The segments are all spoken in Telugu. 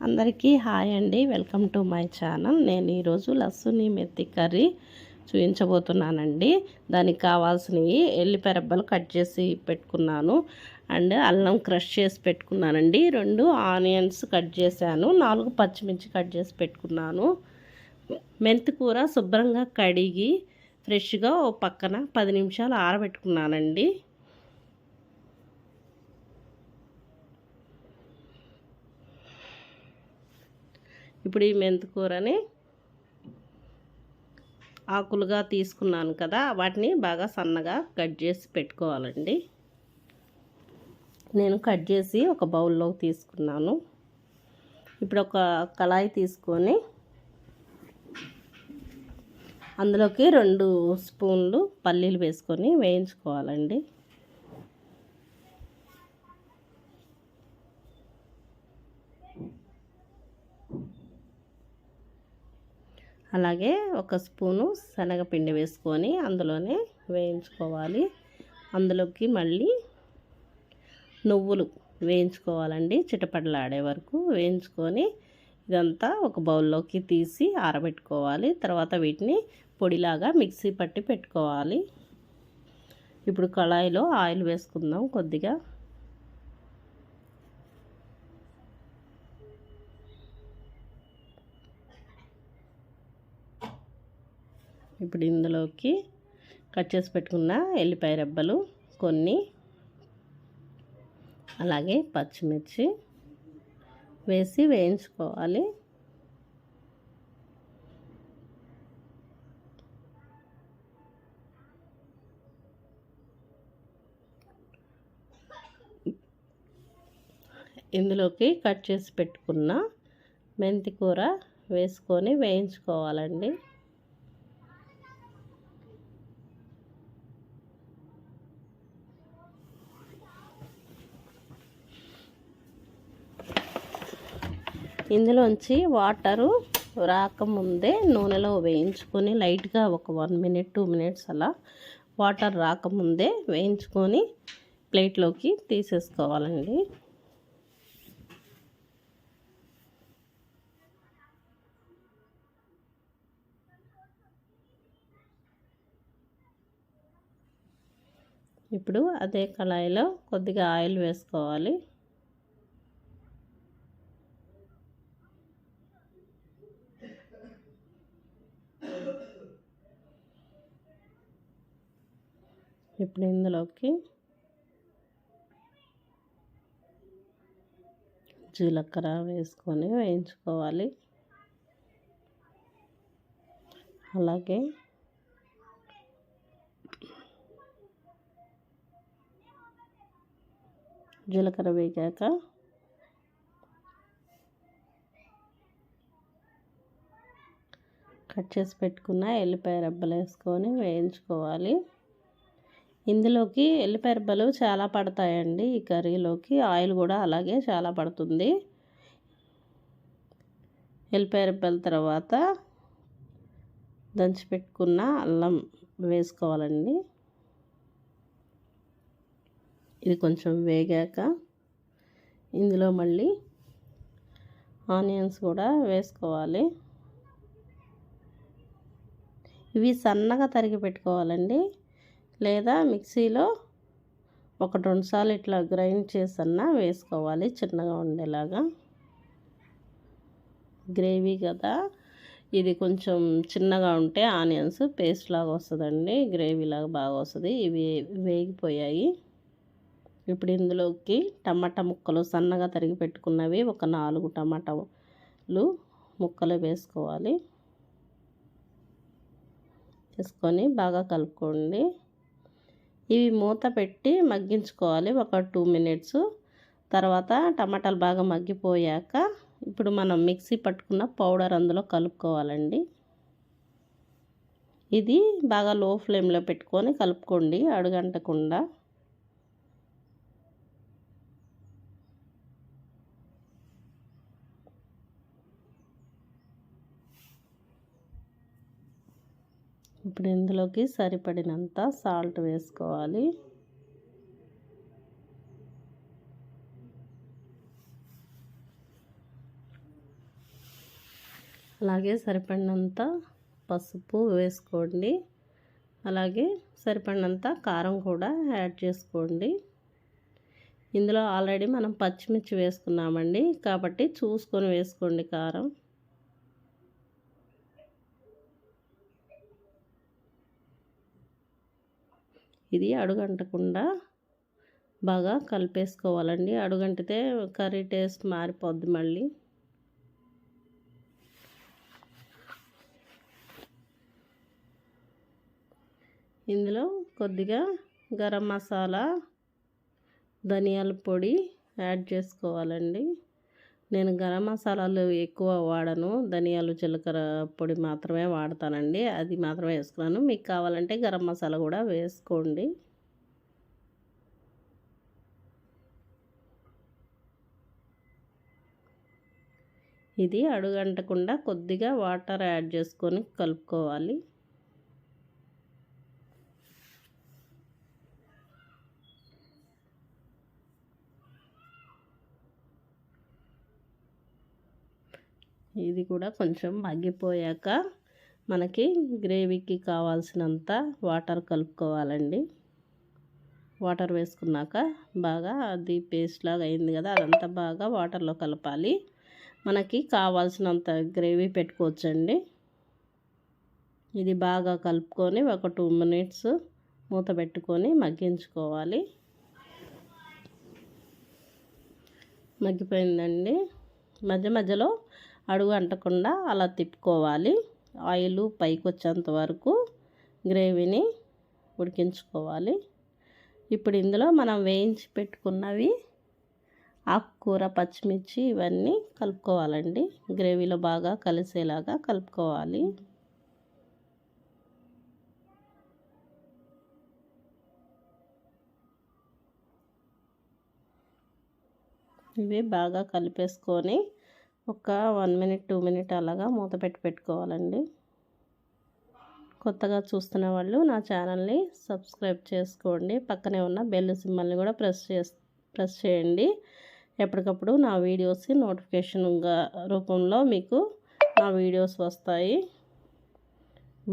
అందరికీ హాయ్ అండి. Welcome to my channel. నేను ఈరోజు లస్సుని మెత్తి కర్రీ చూపించబోతున్నానండి దానికి కావాల్సినవి ఎల్లిపెరబ్బలు కట్ చేసి పెట్టుకున్నాను. అండ్ అల్లం క్రష్ చేసి పెట్టుకున్నానండి. రెండు ఆనియన్స్ కట్ చేశాను. నాలుగు పచ్చిమిర్చి కట్ చేసి పెట్టుకున్నాను. మెంతి కూర శుభ్రంగా కడిగి ఫ్రెష్గా ఓ పక్కన పది నిమిషాలు ఆరబెట్టుకున్నానండి. ఇప్పుడు ఈ మెంతికూరని ఆకులుగా తీసుకున్నాను కదా వాటిని బాగా సన్నగా కట్ చేసి పెట్టుకోవాలండి. నేను కట్ చేసి ఒక బౌల్లో తీసుకున్నాను. ఇప్పుడు ఒక కళాయి తీసుకొని అందులోకి రెండు స్పూన్లు పల్లీలు వేసుకొని వేయించుకోవాలండి. అలాగే ఒక స్పూను శనగపిండి వేసుకొని అందులోనే వేయించుకోవాలి. అందులోకి మళ్ళీ నువ్వులు వేయించుకోవాలండి. చిటపటలాడే వరకు వేయించుకొని ఇదంతా ఒక బౌల్లోకి తీసి ఆరబెట్టుకోవాలి. తర్వాత వీటిని పొడిలాగా మిక్సీ పట్టి పెట్టుకోవాలి. ఇప్పుడు కళాయిలో ఆయిల్ వేసుకుందాం కొద్దిగా. ఇప్పుడు ఇందులోకి కట్ చేసి పెట్టుకున్న ఎల్లిపాయ రెబ్బలు కొన్ని అలాగే పచ్చిమిర్చి వేసి వేయించుకోవాలి. ఇందులోకి కట్ చేసి పెట్టుకున్న మెంతి కూర వేసుకొని వేయించుకోవాలండి. ఇందులోంచి వాటరు రాకముందే నూనెలో వేయించుకొని లైట్గా ఒక వన్ మినిట్ టూ మినిట్స్ అలా వాటర్ రాకముందే వేయించుకొని ప్లేట్లోకి తీసేసుకోవాలండి. ఇప్పుడు అదే కళాయిలో కొద్దిగా ఆయిల్ వేసుకోవాలి. ఇప్పుడు ఇందులోకి జీలకర్ర వేసుకొని వేయించుకోవాలి. అలాగే జీలకర్ర వేగాక కట్ చేసి పెట్టుకున్న ఎల్లిపాయ రెబ్బలు వేసుకొని వేయించుకోవాలి. ఇందులోకి ఎల్లిపెరబ్బలు చాలా పడతాయండి. ఈ కర్రీలోకి ఆయిల్ కూడా అలాగే చాలా పడుతుంది. ఎల్లిపెరబ్బల తర్వాత దంచి పెట్టుకున్న అల్లం వేసుకోవాలండి. ఇది కొంచెం వేగాక ఇందులో మళ్ళీ ఆనియన్స్ కూడా వేసుకోవాలి. ఇవి సన్నగా తరిగి పెట్టుకోవాలండి. లేదా మిక్సీలో ఒక రెండు సార్లు ఇట్లా గ్రైండ్ చేసన్నా వేసుకోవాలి చిన్నగా ఉండేలాగా. గ్రేవీ కదా. ఇది కొంచెం చిన్నగా ఉంటే ఆనియన్స్ పేస్ట్ లాగా వస్తుందండి. గ్రేవీ లాగా బాగా వస్తుంది. ఇవి వేగిపోయాయి. ఇప్పుడు ఇందులోకి టమాటా ముక్కలు సన్నగా తరిగి పెట్టుకున్నవి ఒక నాలుగు టమాటాలు ముక్కలు వేసుకోవాలి. వేసుకొని బాగా కలుపుకోండి. ఇవి మూత పెట్టి మగ్గించుకోవాలి. ఒక టూ మినిట్స్. తర్వాత టమాటాలు బాగా మగ్గిపోయాక ఇప్పుడు మనం మిక్సీ పట్టుకున్న పౌడర్ అందులో కలుపుకోవాలండి. ఇది బాగా లో ఫ్లేమ్లో పెట్టుకొని కలుపుకోండి అడుగంటకుండా. ఇప్పుడు ఇందులోకి సరిపడినంత సాల్ట్ వేసుకోవాలి. అలాగే సరిపడినంత పసుపు వేసుకోండి. అలాగే సరిపడినంత కారం కూడా యాడ్ చేసుకోండి. ఇందులో ఆల్రెడీ మనం పచ్చిమిర్చి వేసుకున్నామండి. కాబట్టి చూసుకొని వేసుకోండి కారం. ఇది అడుగంటకుండా బాగా కలిపేసుకోవాలండి. అడుగంటితే కర్రీ టేస్ట్ మారిపోద్ది మళ్ళీ. ఇందులో కొద్దిగా గరం మసాలా ధనియాల పొడి యాడ్ చేసుకోవాలండి. నేను గరం మసాలాలు ఎక్కువ వాడను. ధనియాలు జీలకర్ర పొడి మాత్రమే వాడతానండి. అది మాత్రమే వేసుకున్నాను. మీకు కావాలంటే గరం మసాలా కూడా వేసుకోండి. ఇది అడుగంటకుండా కొద్దిగా వాటర్ యాడ్ చేసుకొని కలుపుకోవాలి. ఇది కూడా కొంచెం మగ్గిపోయాక మనకి గ్రేవీకి కావాల్సినంత వాటర్ కలుపుకోవాలండి. వాటర్ వేసుకున్నాక బాగా అది పేస్ట్ లాగా అయింది కదా అదంతా బాగా వాటర్లో కలపాలి. మనకి కావాల్సినంత గ్రేవీ పెట్టుకోవచ్చండి. ఇది బాగా కలుపుకొని ఒక టూ మినిట్స్ మూత పెట్టుకొని మగ్గించుకోవాలి. మగ్గిపోయిందండి. మధ్య మధ్యలో అడుగు అంటకుండా అలా తిప్పుకోవాలి. ఆయిల్ పైకి వచ్చేంత వరకు గ్రేవీని ఉడికించుకోవాలి. ఇప్పుడు ఇందులో మనం వేయించి పెట్టుకున్నవి ఆకుకూర పచ్చిమిర్చి ఇవన్నీ కలుపుకోవాలండి. గ్రేవీలో బాగా కలిసేలాగా కలుపుకోవాలి. ఇవి బాగా కలిపేసుకొని ఒక వన్ మినిట్ టూ మినిట్ అలాగా మూత పెట్టి పెట్టుకోవాలండి. కొత్తగా చూస్తున్న వాళ్ళు నా ఛానల్ని సబ్స్క్రైబ్ చేసుకోండి. పక్కనే ఉన్న బెల్ సింబల్ని కూడా ప్రెస్ చేసి ప్రెస్ చేయండి. ఎప్పటికప్పుడు నా వీడియోస్ నోటిఫికేషన్గా రూపంలో మీకు నా వీడియోస్ వస్తాయి.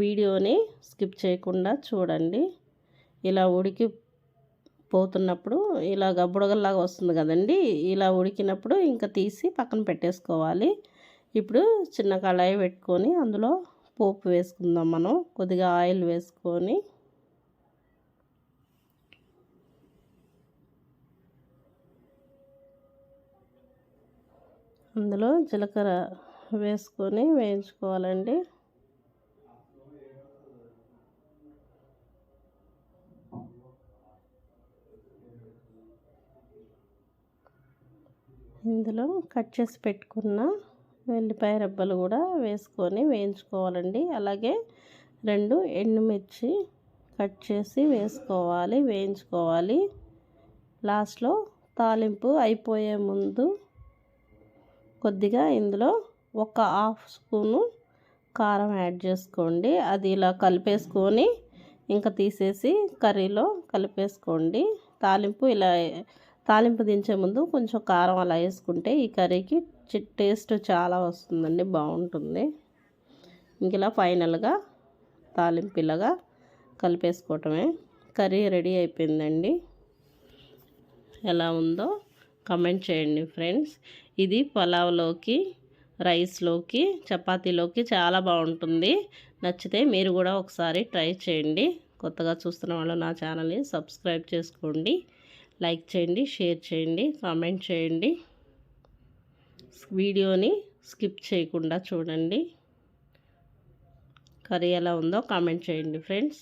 వీడియోని స్కిప్ చేయకుండా చూడండి. ఇలా ఉడికి పోతున్నప్పుడు ఇలా బుడగల్లాగా వస్తుంది కదండి ఇలా ఉడికినప్పుడు ఇంకా తీసి పక్కన పెట్టేసుకోవాలి. ఇప్పుడు చిన్న కళాయి పెట్టుకొని అందులో పోపు వేసుకుందాం మనం కొద్దిగా ఆయిల్ వేసుకొని. అందులో జీలకర్ర వేసుకొని వేయించుకోవాలండి. ఇందులో కట్ చేసి పెట్టుకున్న వెల్లిపాయ రెబ్బలు కూడా వేసుకొని వేయించుకోవాలండి. అలాగే రెండు ఎండుమిర్చి కట్ చేసి వేసుకోవాలి వేయించుకోవాలి. లాస్ట్లో తాలింపు అయిపోయే ముందు కొద్దిగా ఇందులో ఒక హాఫ్ స్పూను కారం యాడ్ చేసుకోండి. అది ఇలా కలిపేసుకొని ఇంకా తీసేసి కర్రీలో కలిపేసుకోండి. తాలింపు ఇలా తాలింపు దించే ముందు కొంచెం కారం అలా వేసుకుంటే ఈ కర్రీకి టేస్ట్ చాలా వస్తుందండి బాగుంటుంది. ఇంక ఇలా ఫైనల్గా తాలింపు ఇలాగా కలిపేసుకోవటమే. కర్రీ రెడీ అయిపోయిందండి. ఎలా ఉందో కమెంట్ చేయండి ఫ్రెండ్స్. ఇది పలావ్లోకి రైస్లోకి చపాతీలోకి చాలా బాగుంటుంది. నచ్చితే మీరు కూడా ఒకసారి ట్రై చేయండి. కొత్తగా చూస్తున్న వాళ్ళు నా ఛానల్ని సబ్స్క్రైబ్ చేసుకోండి. లైక్ చేయండి షేర్ చేయండి కామెంట్ చేయండి. వీడియోని స్కిప్ చేయకుండా చూడండి. కర్రీ ఎలా ఉందో కామెంట్ చేయండి friends.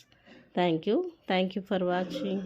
Thank you. Thank you for watching.